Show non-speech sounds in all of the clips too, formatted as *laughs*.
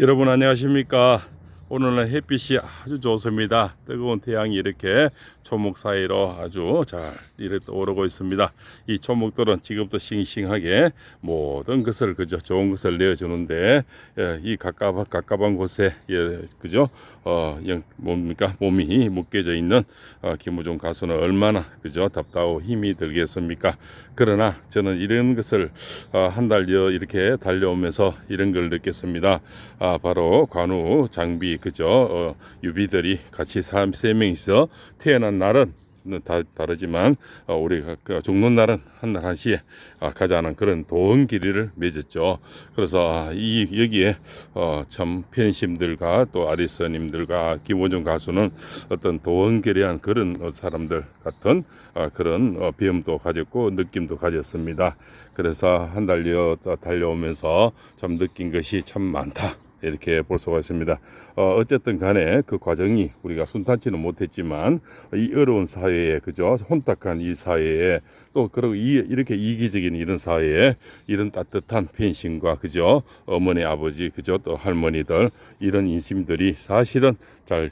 여러분 안녕하십니까? 오늘은 햇빛이 아주 좋습니다. 뜨거운 태양이 이렇게 초목 사이로 아주 잘 이렇게 오르고 있습니다. 이 초목들은 지금부터 싱싱하게 모든 것을 그저 좋은 것을 내어주는데 예, 이 가깝 가깝한 곳에 예, 그죠? 어 영, 뭡니까? 몸이 묶여져 있는 어, 김우종 가수는 얼마나 그죠? 답답하고 힘이 들겠습니까? 그러나 저는 이런 것을 어, 한 달여 이렇게 달려오면서 이런 걸 느꼈습니다. 아, 바로 관우 장비 그죠? 어, 유비들이 같이 세 명이서 태어난 날은 다 다르지만 어, 우리가 그 죽는 날은 한 날 한시에 아, 가자는 그런 도원 길이를 맺었죠. 그래서 아, 이 여기에 어, 참 팬심들과 또 아리스님들과 김원중 가수는 어떤 도원결의한 그런 어, 사람들 같은 어, 그런 어, 비음도 가졌고 느낌도 가졌습니다. 그래서 한 달여 달려오면서 참 느낀 것이 참 많다. 이렇게 볼 수가 있습니다. 어, 어쨌든 간에 그 과정이 우리가 순탄치는 못했지만 이 어려운 사회에 그죠? 혼탁한 이 사회에 또 그리고 이, 이렇게 이기적인 이런 사회에 이런 따뜻한 팬심과 그죠? 어머니 아버지 그죠? 또 할머니들 이런 인심들이 사실은 잘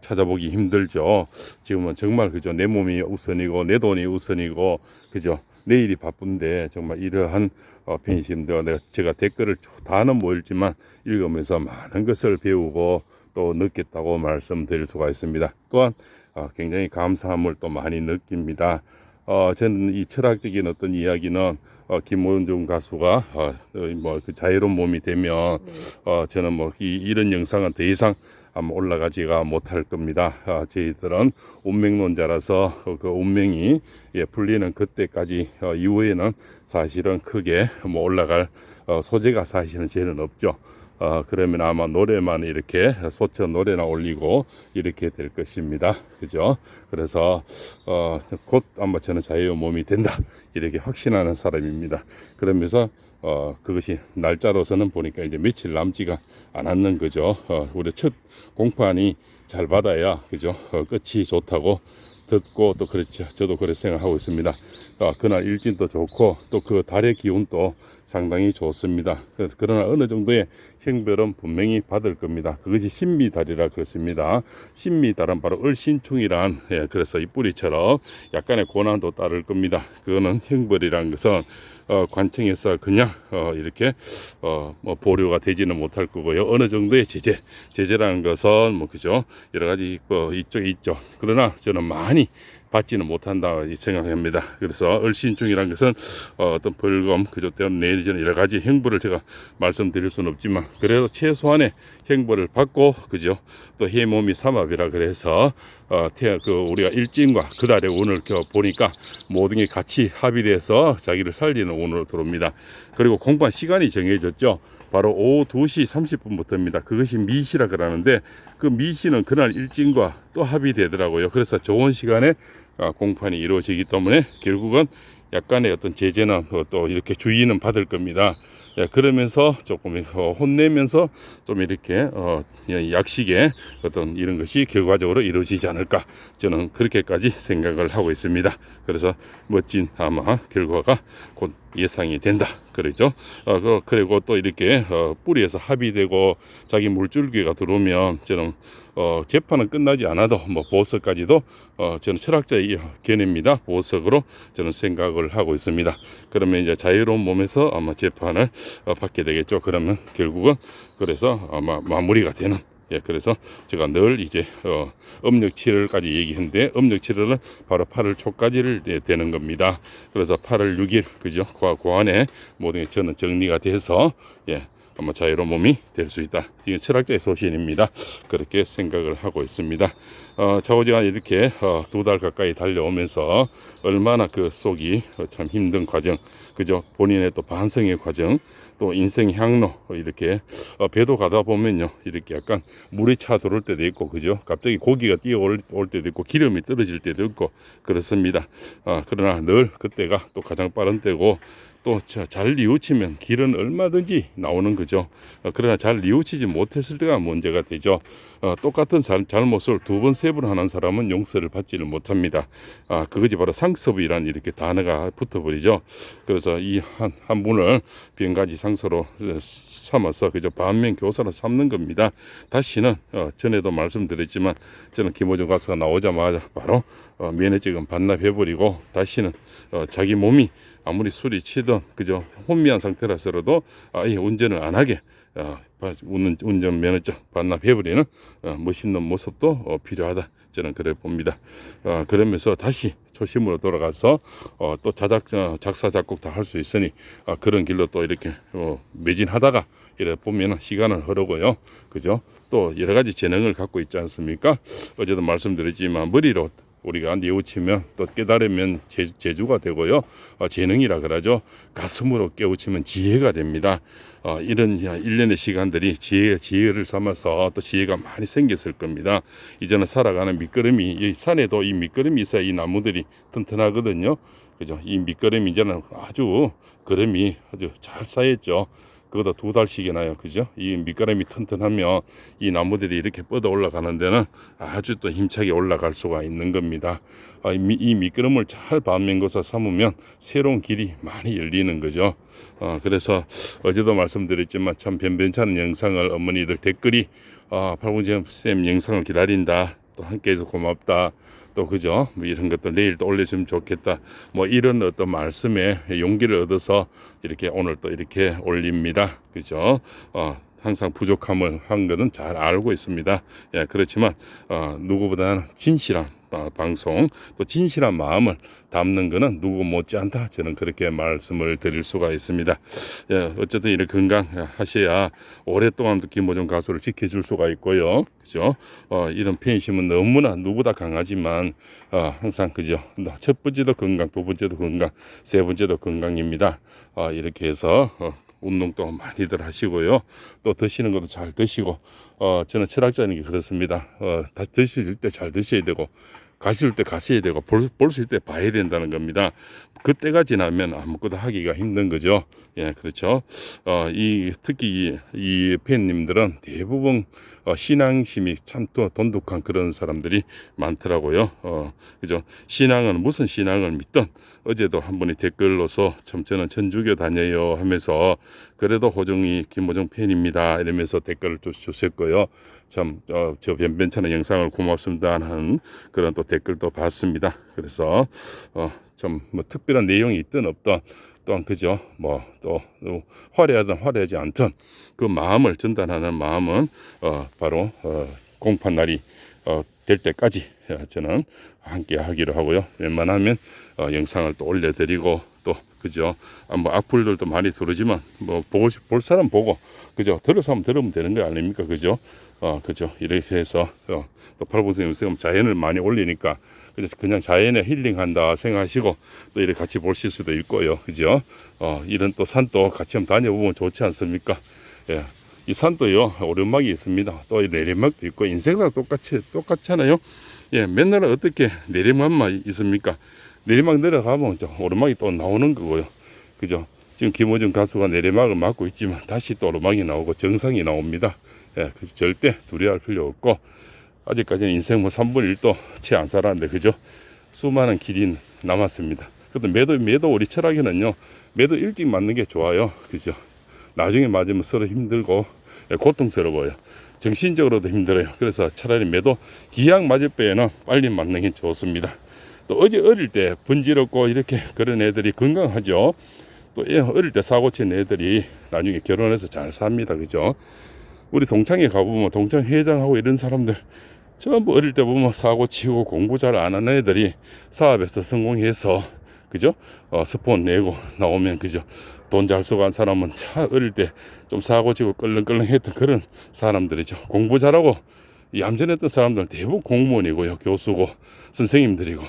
찾아보기 힘들죠. 지금은 정말 그죠? 내 몸이 우선이고 내 돈이 우선이고 그죠 내일이 바쁜데 정말 이러한 어, 팬심들 내가 제가 댓글을 다는 모일지만 읽으면서 많은 것을 배우고 또 느꼈다고 말씀드릴 수가 있습니다. 또한 어, 굉장히 감사함을 또 많이 느낍니다. 어, 저는 이 철학적인 어떤 이야기는 어, 김원중 가수가 어, 뭐그 자유로운 몸이 되면 어, 저는 뭐 이, 이런 영상은 더 이상 아마 올라가지가 못할 겁니다. 아, 저희들은 운명론자라서 그 운명이 예, 풀리는 그때까지 어, 이후에는 사실은 크게 뭐 올라갈 어, 소재가 사실은 저는 없죠. 어, 그러면 아마 노래만 이렇게 소처 노래나 올리고 이렇게 될 것입니다. 그죠? 그래서, 어, 곧 아마 저는 자유의 몸이 된다. 이렇게 확신하는 사람입니다. 그러면서, 어, 그것이 날짜로서는 보니까 이제 며칠 남지가 않았는 거죠. 어, 우리 첫 공판이 잘 받아야, 그죠? 어, 끝이 좋다고 듣고 또 그렇죠. 저도 그렇게 생각하고 있습니다. 아, 그날 일진도 좋고 또 그 달의 기운도 상당히 좋습니다. 그래서 그러나 어느 정도의 형별은 분명히 받을 겁니다. 그것이 신미달이라 그렇습니다. 신미달은 바로 을신충이란 예, 그래서 이 뿌리처럼 약간의 고난도 따를 겁니다. 그거는 형벌이라는 것은 어, 관청에서 그냥 어, 이렇게 어, 뭐 보류가 되지는 못할 거고요. 어느 정도의 제재, 제재라는 것은 뭐 그죠 여러 가지 뭐 이쪽에 있죠. 그러나 저는 많이 받지는 못한다 이 생각합니다. 그래서 얼신중이라는 것은 어, 어떤 벌금 그저 때문에 내리는 여러 가지 형벌을 제가 말씀드릴 수는 없지만 그래도 최소한의 형벌을 받고 그죠 또 해몸이 삼합이라 그래서 어, 태, 그 우리가 일진과 그 달의 운을 겨 보니까 모든 게 같이 합의돼서 자기를 살리는 운으로 들어옵니다. 그리고 공판 시간이 정해졌죠. 바로 오후 2시 30분부터입니다. 그것이 미시라 그러는데 그 미시는 그날 일진과 또 합의되더라고요. 그래서 좋은 시간에 어, 공판이 이루어지기 때문에 결국은 약간의 어떤 제재는 어, 또 이렇게 주의는 받을 겁니다. 예, 그러면서 조금 어, 혼내면서 좀 이렇게 어, 예, 약식의 어떤 이런 것이 결과적으로 이루어지지 않을까 저는 그렇게까지 생각을 하고 있습니다. 그래서 멋진 아마 결과가 곧 예상이 된다. 그러죠. 어, 그- 그리고 또 이렇게 어, 뿌리에서 합의되고 자기 물줄기가 들어오면 저는 어, 재판은 끝나지 않아도 뭐 보석까지도 어, 저는 철학자의 견해입니다. 보석으로 저는 생각을 하고 있습니다. 그러면 이제 자유로운 몸에서 아마 재판을 어, 받게 되겠죠. 그러면 결국은 그래서 아마 마무리가 되는 예, 그래서 제가 늘 이제 어, 음력 7월까지 얘기했는데 음력 7월은 바로 8월 초까지를 예, 되는 겁니다. 그래서 8월 6일 그죠? 그, 그 안에 모든 게 저는 정리가 돼서 예. 아마 자유로운 몸이 될 수 있다. 이게 철학자의 소신입니다. 그렇게 생각을 하고 있습니다. 어, 자오지가 이렇게 어, 두달 가까이 달려오면서 얼마나 그 속이 어, 참 힘든 과정, 그죠? 본인의 또 반성의 과정, 또 인생 향로 이렇게 어, 배도 가다 보면요 이렇게 약간 물이 차 들어올 때도 있고 그죠 갑자기 고기가 뛰어올 올 때도 있고 기름이 떨어질 때도 있고 그렇습니다 어, 그러나 늘 그때가 또 가장 빠른 때고 또잘 뉘우치면 길은 얼마든지 나오는 거죠. 어, 그러나 잘 뉘우치지 못했을 때가 문제가 되죠. 어, 똑같은 잘, 잘못을 두 번, 세 번 하는 사람은 용서를 받지를 못합니다. 아, 그것이 바로 상습이란 이렇게 단어가 붙어버리죠. 그래서 이 한, 한 분을 비행가지 상서로 어, 삼아서 그저 반면 교사로 삼는 겁니다. 다시는 어, 전에도 말씀드렸지만 저는 김호중 가수가 나오자마자 바로 어, 면회증은 반납해버리고 다시는 어, 자기 몸이 아무리 술이 치든 그저 혼미한 상태라서라도 아예 운전을 안 하게 어, 운전 면허증 반납해버리는 어, 멋있는 모습도 어, 필요하다 저는 그래 봅니다. 어, 그러면서 다시 초심으로 돌아가서 어, 또 자작 어, 작사 작곡 다 할 수 있으니 어, 그런 길로 또 이렇게 어, 매진하다가 이래 보면 시간을 흐르고요. 그죠? 또 여러 가지 재능을 갖고 있지 않습니까? 어제도 말씀드렸지만 머리로 우리가 뉘우치면 또 깨달으면 제, 재주가 되고요. 어, 재능이라 그러죠. 가슴으로 깨우치면 지혜가 됩니다. 어, 이런 일련의 시간들이 지혜, 지혜를 삼아서 또 지혜가 많이 생겼을 겁니다. 이제는 살아가는 밑거름이, 이 산에도 이 밑거름이 있어야 이 나무들이 튼튼하거든요. 그죠? 이 밑거름이 이제는 아주 걸음이 아주 잘 쌓였죠. 그거다 두 달씩이나요. 그죠? 이 밑가람이 튼튼하면 이 나무들이 이렇게 뻗어 올라가는 데는 아주 또 힘차게 올라갈 수가 있는 겁니다. 아, 이, 미- 이 밑거름을 잘 반면고사 삼으면 새로운 길이 많이 열리는 거죠. 어, 그래서 어제도 말씀드렸지만 참 변변찮은 영상을 어머니들 댓글이 아, 팔군잼 쌤 영상을 기다린다. 또 함께 해서 고맙다. 또 그죠? 뭐 이런 것들 내일 또 올려주면 좋겠다. 뭐 이런 어떤 말씀에 용기를 얻어서 이렇게 오늘 또 이렇게 올립니다. 그죠? 어, 항상 부족함을 한 것은 잘 알고 있습니다. 예, 그렇지만 어, 누구보다는 진실한 어, 방송 또 진실한 마음을 담는 것은 누구 못지않다 저는 그렇게 말씀을 드릴 수가 있습니다. 예, 어쨌든 이렇게 건강하셔야 오랫동안 김호중 가수를 지켜줄 수가 있고요. 그죠? 어, 이런 팬심은 너무나 누구보다 강하지만 어, 항상 그죠? 첫 번째도 건강, 두 번째도 건강, 세 번째도 건강입니다. 어, 이렇게 해서 어, 운동도 많이들 하시고요. 또 드시는 것도 잘 드시고 어, 저는 철학자는 게 그렇습니다. 어, 다 드실 때 잘 드셔야 되고 가실 때 가셔야 되고 볼수 있을 때 봐야 된다는 겁니다. 그때가 지나면 아무것도 하기가 힘든 거죠. 예, 그렇죠. 어, 이 특히 이, 이 팬님들은 대부분 어, 신앙심이 참 또 돈독한 그런 사람들이 많더라고요. 어, 그죠. 신앙은 무슨 신앙을 믿든 어제도 한 분이 댓글로서 참 저는 천주교 다녀요 하면서 그래도 호정이 김호정 팬입니다 이러면서 댓글을 또 주셨고요. 참, 어, 저 변변찮은 영상을 고맙습니다 하는 그런 또 댓글도 봤습니다. 그래서, 어, 좀 뭐 특별한 내용이 있든 없든 또한 그죠. 뭐또 화려하든 화려하지 않든 그 마음을 전달하는 마음은 어, 바로 어, 공판 날이 어, 될 때까지 어, 저는 함께 하기로 하고요. 웬만하면 어, 영상을 또 올려드리고 또 그죠. 아, 뭐 악플들도 많이 들어오지만 뭐 보고 싶- 볼 사람 보고 그죠. 들어서 하면 들으면 되는 거 아닙니까? 그죠. 어, 그죠. 이렇게 해서 어, 또 팔보선생님 자연을 많이 올리니까 그래서 그냥 자연에 힐링한다 생각하시고 또 이렇게 같이 보실 수도 있고요. 그죠? 어, 이런 또 산도 같이 한번 다녀보면 좋지 않습니까? 예. 이 산도요, 오르막이 있습니다. 또이 내리막도 있고, 인생사 똑같이, 똑같잖아요. 예, 맨날 어떻게 내리막만 있습니까? 내리막 내려가면 저 오르막이 또 나오는 거고요. 그죠? 지금 김호중 가수가 내리막을 맡고 있지만 다시 또 오르막이 나오고 정상이 나옵니다. 예, 그 절대 두려워할 필요 없고, 아직까지는 인생 뭐 3분의 1도 채 안 살았는데 그죠? 수많은 길이 남았습니다. 그래도 매도 매도 우리 철학에는요. 매도 일찍 맞는 게 좋아요. 그죠? 나중에 맞으면 서로 힘들고 예, 고통스러워요. 정신적으로도 힘들어요. 그래서 차라리 매도 기약 맞을 바에는 빨리 맞는 게 좋습니다. 또 어제 어릴 때 번지럽고 이렇게 그런 애들이 건강하죠. 또 애- 어릴 때 사고 친 애들이 나중에 결혼해서 잘 삽니다. 그죠? 우리 동창회 가보면 동창 회장하고 이런 사람들 전부 어릴 때 보면 사고 치고 공부 잘 안 하는 애들이 사업에서 성공해서 그죠? 어, 스폰 내고 나오면 그죠? 돈 잘 쓰고 한 사람은 차 어릴 때 좀 사고 치고 끌렁끌렁 했던 그런 사람들이죠. 공부 잘하고 얌전했던 사람들은 대부분 공무원이고요. 교수고 선생님들이고.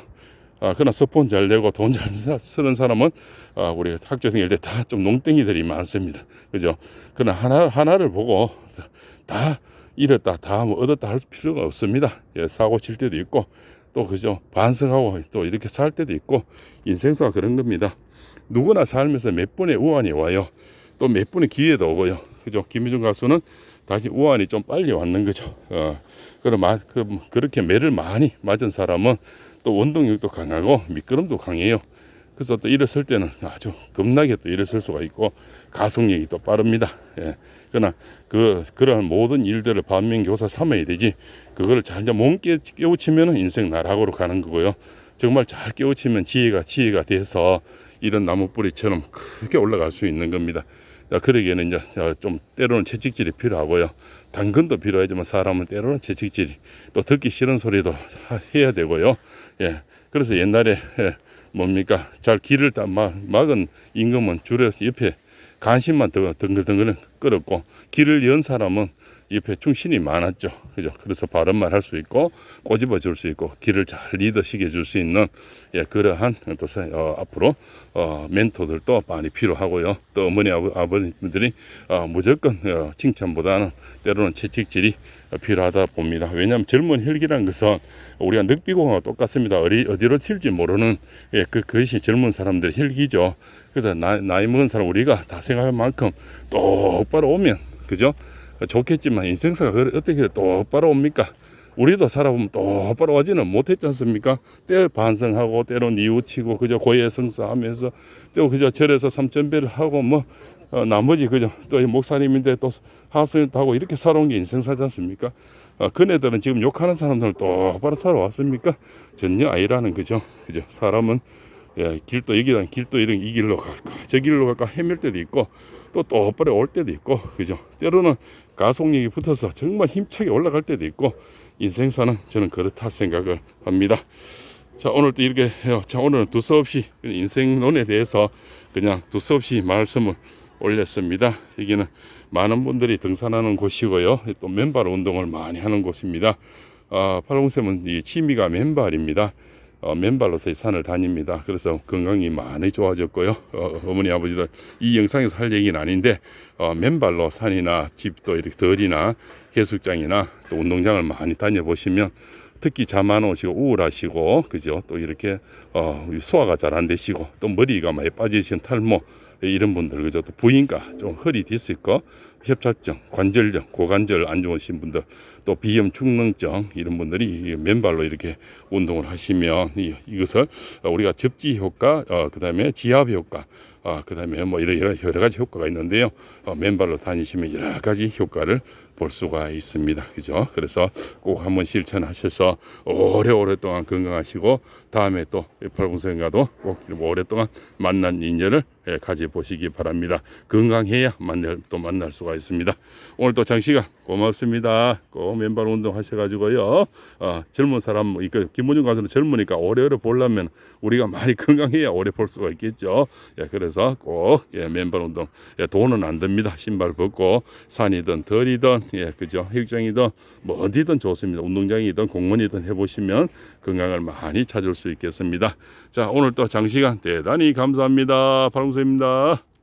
아, 그러나 스폰 잘 내고 돈 잘 쓰는 사람은 아, 우리 학교 다닐 때다 좀 농땡이들이 많습니다. 그죠? 그러나 하나, 하나를 보고 다 잃었다, 다 뭐 얻었다 할 필요가 없습니다. 예, 사고 칠 때도 있고, 또 그죠? 반성하고 또 이렇게 살 때도 있고, 인생사가 그런 겁니다. 누구나 살면서 몇 번의 우환이 와요. 또 몇 번의 기회도 오고요. 그죠? 김희중 가수는 다시 우환이 좀 빨리 왔는 거죠. 어, 그럼 마, 그, 그렇게 매를 많이 맞은 사람은 또 원동력도 강하고 미끄럼도 강해요. 그래서 또 일어설 때는 아주 겁나게 또 일어설 수가 있고 가속력이 또 빠릅니다. 예. 그러나 그 그러한 모든 일들을 반면교사 삼아야 되지. 그거를 잘 몸 깨, 깨우치면은 인생 나락으로 가는 거고요. 정말 잘 깨우치면 지혜가 지혜가 돼서 이런 나무뿌리처럼 크게 올라갈 수 있는 겁니다. 자, 그러기에는 이제 어, 좀 때로는 채찍질이 필요하고요. 당근도 필요하지만 사람은 때로는 채찍질이 또 듣기 싫은 소리도 하- 해야 되고요. 예. 그래서 옛날에 예, 뭡니까? 잘 길을 다 막, 막은 임금은 줄에 옆에 간신만 더 덩글덩글 끌었고 길을 연 사람은 옆에 충신이 많았죠. 그죠? 그래서 바른 말 할 수 있고 꼬집어 줄 수 있고 길을 잘 리더시켜 줄수 있는 예, 그러한 또 세- 어, 앞으로 어, 멘토들도 많이 필요하고요. 또 어머니 아버, 아버님들이 어, 무조건 어, 칭찬보다는 때로는 채찍질이 어, 필요하다 봅니다. 왜냐하면 젊은 혈기란 것은 우리가 늑비공하고 똑같습니다. 어디, 어디로 튈지 모르는 예, 그, 그것이 젊은 사람들의 혈기죠. 그래서 나이, 나이 먹은 사람 우리가 다 생각할 만큼 똑바로 오면 그죠? 좋겠지만 인생사가 어떻게 똑바로 옵니까? 우리도 살아보면 똑바로 오지는 못했지 않습니까? 때 반성하고 때로 뉘우치고 그저 고해성사하면서 또 그저 절에서 삼천배를 하고 뭐 어, 나머지 그저 또이 목사님인데 또 하수인도 하고 이렇게 살아온 게 인생사지 않습니까? 어, 그네들은 지금 욕하는 사람들은 똑바로 살아왔습니까? 전혀 아니라는 거죠. 그죠? 사람은 예, 길도 여기다 길도 이런 이 길로 갈까 저 길로 갈까 헤맬 때도 있고 또 똑바로 올 때도 있고 그죠? 때로는 가속력이 붙어서 정말 힘차게 올라갈 때도 있고 인생사는 저는 그렇다 생각을 합니다. 자 오늘도 이렇게 해요. 자 오늘은 두서없이 인생론에 대해서 그냥 두서없이 말씀을 올렸습니다. 여기는 많은 분들이 등산하는 곳이고요. 또 맨발 운동을 많이 하는 곳입니다. 아, 팔공쌤은 이 취미가 맨발입니다. 어, 맨발로서 이 산을 다닙니다. 그래서 건강이 많이 좋아졌고요. 어, 어머니 아버지들 이 영상에서 할 얘기는 아닌데 어, 맨발로 산이나 집도 이렇게 덜이나 해수장이나 또 운동장을 많이 다녀보시면 특히 잠 안 오시고 우울하시고 그죠 또 이렇게 어 소화가 잘 안 되시고 또 머리가 많이 빠지신 탈모 이런 분들 그죠 또 부인과 좀 허리 디스크 협착증 관절염 고관절 안 좋으신 분들 또 비염 축농증 이런 분들이 이 맨발로 이렇게 운동을 하시면 이, 이것을 우리가 접지 효과 어 그다음에 지압 효과 어 그다음에 뭐 이런 여러, 여러 가지 효과가 있는데요 어, 맨발로 다니시면 여러 가지 효과를 볼 수가 있습니다. 그죠? 그래서 꼭 한번 실천하셔서 오래오래 동안 건강하시고 다음에 또 팔공생과도 꼭 오랫동안 만난 인연을 예, 가져보시기 바랍니다. 건강해야 만날 또 만날 수가 있습니다. 오늘 또 장시간 고맙습니다. 꼭 맨발 운동 하셔가지고요. 어, 젊은 사람 이그 김문중 가수는 젊으니까 오래오래 보려면 우리가 많이 *laughs* 건강해야 오래 볼 수가 있겠죠. 예, 그래서 꼭 예, 맨발 운동 예, 돈은 안 듭니다. 신발 벗고 산이든 덜이든 예, 그죠. 헬장이든 뭐 어디든 좋습니다. 운동장이든 공원이든 해보시면 건강을 많이 찾을 수 있겠습니다. 자, 오늘 또 장시간 대단히 감사합니다. 팔공수입니다.